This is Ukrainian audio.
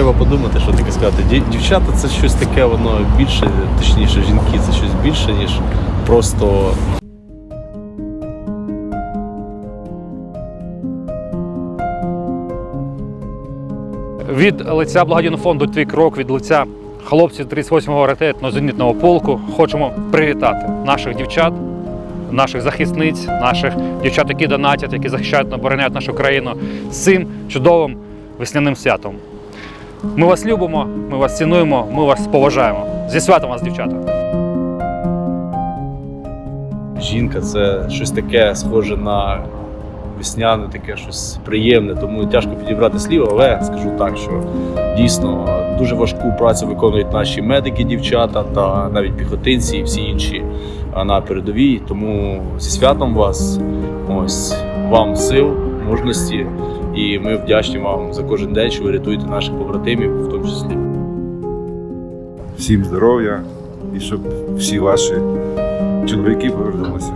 треба подумати, що таке сказати. Дів- Дівчата це щось таке, воно більше, точніше, жінки це щось більше, ніж просто Від лиця благодійного фонду Твій крок від лиця хлопців 38-го ракетно-зенітного полку хочемо привітати наших дівчат, наших захисниць, наших дівчат, які донатять, які захищають обороняють нашу країну з цим чудовим весняним святом. Ми вас любимо, ми вас цінуємо, ми вас поважаємо. Зі святом вас, дівчата! жінка це щось таке схоже на весняне, таке щось приємне, тому тяжко підібрати слів, але скажу так, що дійсно дуже важку працю виконують наші медики, дівчата та навіть піхотинці і всі інші на передовій. Тому зі святом вас, ось вам сил, мужності, і ми вдячні вам за кожен день, що ви рятуєте наших побратимів, в тому числі. Всім здоров'я і щоб всі ваші чоловіки повернулися.